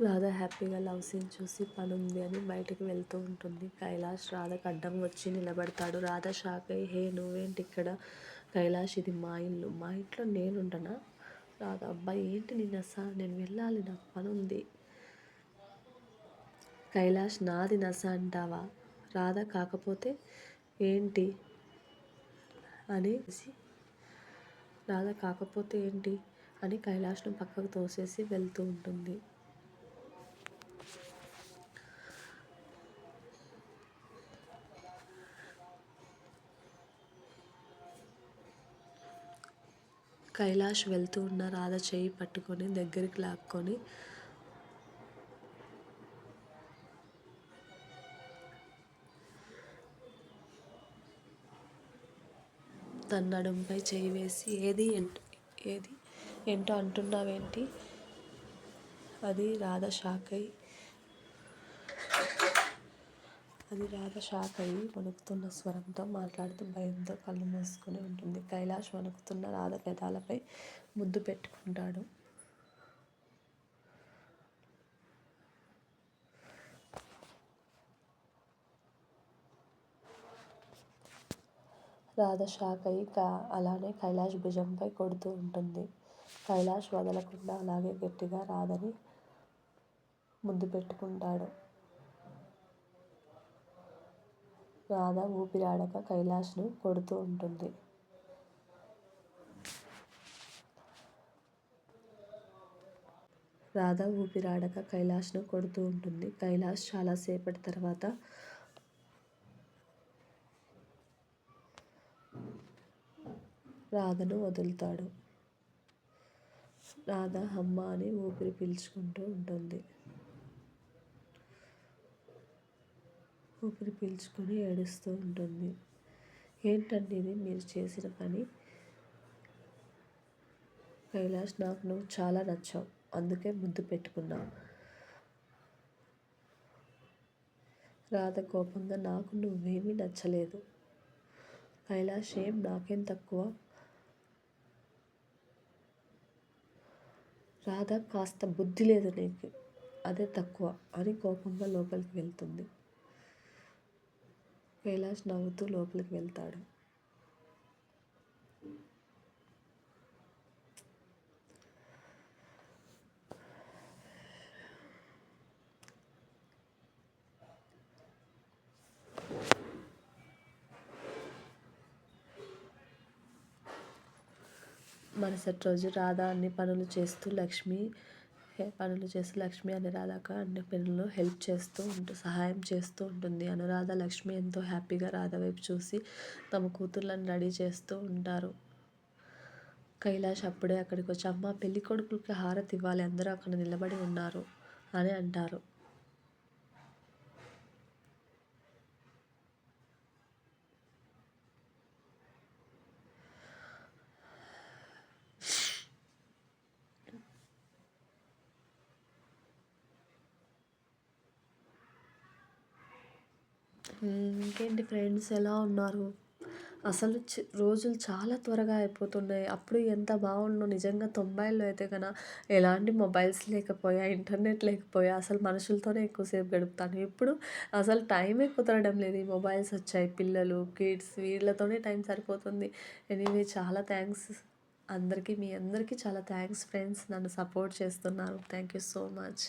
రాధ హ్యాపీగా love scene చూసి పని ఉంది అని బయటకు వెళ్తూ ఉంటుంది. కైలాష్ రాధకు అడ్డం వచ్చి నిలబడతాడు. రాధ షాక్ అయ్యి హే నువ్వేంటి ఇక్కడ? కైలాష్ ఇది మా ఇల్లు. మా ఇంట్లో నేనుండనా? రాధ అబ్బాయి ఏంటి నిన్న సార్ నేను వెళ్ళాలి నాకు పని ఉంది కైలాష్ నాది నస అంటావా? రాధ కాకపోతే ఏంటి? అని రాధ కాకపోతే ఏంటి? అని కైలాష్ను పక్కకు తోసేసి వెళ్తూ ఉంటుంది. కైలాష్ వెళ్తూ ఉన్న రాధ చేయి పట్టుకొని దగ్గరికి లాక్కొని తన నడుంపై చేయి వేసి ఏది ఏది? ఏంటో అంటున్నావేంటి? అది రాధ షాక్ అయి అది రాధ షాక్ అయ్యి వణుకుతున్న స్వరంతో మాట్లాడుతూ భయంతో కళ్ళు మూసుకొని ఉంటుంది. కైలాష్ వణుకుతున్న రాధ పెదాలపై ముద్దు పెట్టుకుంటాడు. రాధ షాక్ అయ్యి అలానే కైలాష్ భుజంపై కొడుతూ ఉంటుంది. కైలాష్ వదలకుండా అలాగే గట్టిగా రాధని ముద్దు పెట్టుకుంటాడు. రాధ ఊపిరాడక కైలాష్ను కొడుతూ ఉంటుంది. రాధ ఊపిరాడక కైలాష్ను కొడుతూ ఉంటుంది. కైలాష్ చాలాసేపటి తర్వాత రాధను వదులుతాడు. రాధ అమ్మ అని ఊపిరి పీల్చుకుంటూ ఉంటుంది. ఊపిరి పీల్చుకొని ఏడుస్తూ ఉంటుంది. ఏంటండి ఇది? మీరు చేసిన పని? కైలాష్ నాకు నువ్వు చాలా నచ్చావు. అందుకే ముద్దు పెట్టుకున్నా రాధ కోపంగా నాకు నువ్వేమీ నచ్చలేదు. కైలాష్ ఏం? నాకేం తక్కువ? రాధ కాస్త బుద్ధి లేదు నీకు. అదే తక్కువ అని కోపంగా లోపలికి వెళ్తుంది. కైలాష్ నవ్వుతూ లోపలికి వెళ్తాడు. మరుసటి రోజు రాధ అన్ని పనులు చేస్తూ లక్ష్మి పనులు చేసి లక్ష్మి అనురాధకు అన్ని పనుల్లో హెల్ప్ చేస్తూ ఉంటూ సహాయం చేస్తూ ఉంటుంది. అనురాధ లక్ష్మి ఎంతో హ్యాపీగా రాధ వైపు చూసి తమ కూతుర్లను రెడీ చేస్తూ ఉంటారు. కైలాష్ అప్పుడే అక్కడికి వచ్చి అమ్మ పెళ్ళి కొడుకులకి హారతి ఇవ్వాలి అందరూ అక్కడ నిలబడి ఉన్నారు అని అంటారు. ఇంకేంటి ఫ్రెండ్స్ ఎలా ఉన్నారు? అసలు రోజులు చాలా త్వరగా అయిపోతున్నాయి. అప్పుడు ఎంత బాగుండు నిజంగా తొంభైలో అయితే కన్నా ఎలాంటి మొబైల్స్ లేకపోయా ఇంటర్నెట్ లేకపోయా అసలు మనుషులతోనే ఎక్కువసేపు గడుపుతాను. ఇప్పుడు అసలు టైమే కుదరడం లేదు. ఈ మొబైల్స్ వచ్చాయి పిల్లలు కిడ్స్ వీళ్ళతోనే టైం సరిపోతుంది. ఎనీవే చాలా థ్యాంక్స్. అందరికీ మీ అందరికీ చాలా థ్యాంక్స్ ఫ్రెండ్స్. నన్ను సపోర్ట్ చేస్తున్నారు. Thank you so much.